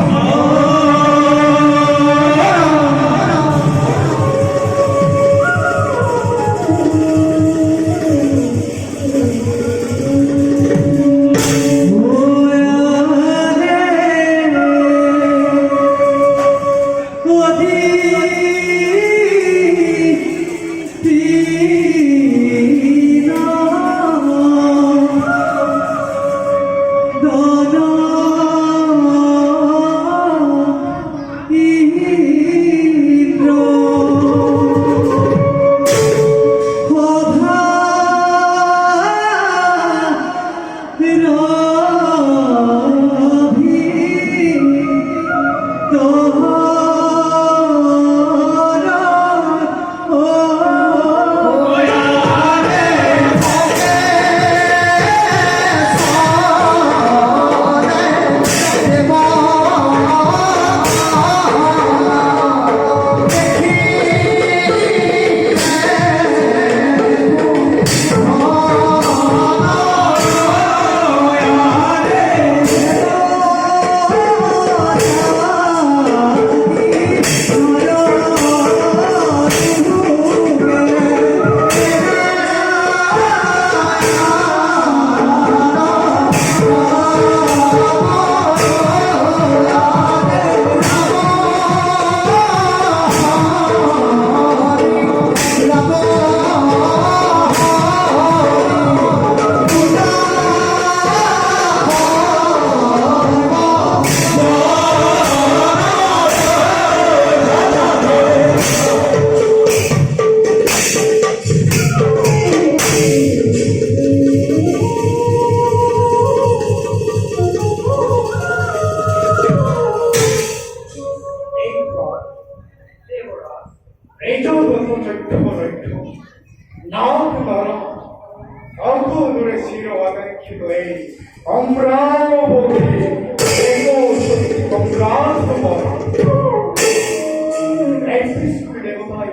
아 Hallelujah. এইটাও যত চৈত্য রৈত্য নাম নর অল্প দূরে ছিল অপেক্ষিত এই অমরাবতী দেবতাই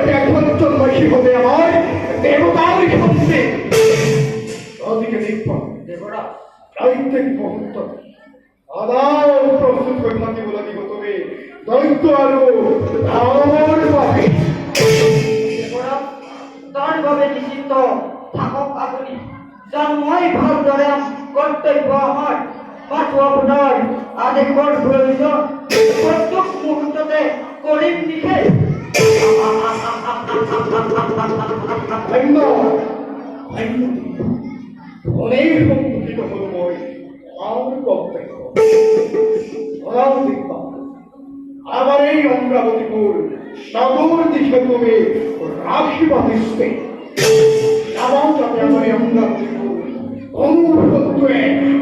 আদাও প্রস্তুত হয়ে থাকি বলে দিব তুমি দৈত্য আলু আমার পাবে দাঁড়ভাবে নিশ্চিন্ত থাকক আপুনি যেন মই ভালদৰে কৰ্তব্য আমাৰ মাথো আপোনাৰ আদেশৰ প্ৰয়োজন প্ৰত্যেক মুহূৰ্ততে কৰিম নিষেধ ধন্য। ধন্য। অনেক সম্মুখিত হল মই। আমার আমার এই অমরাবতীপুর সদর দিকে তুমি রাখিবা দিচ্ছে আমার যাতে আমার এই অমরাবতীপুর অনুভূত্বে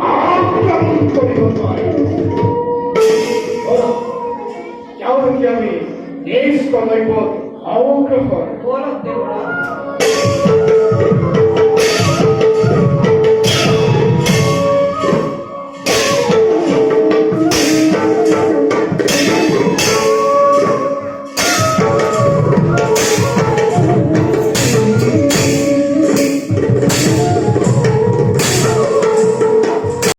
আক্রমণ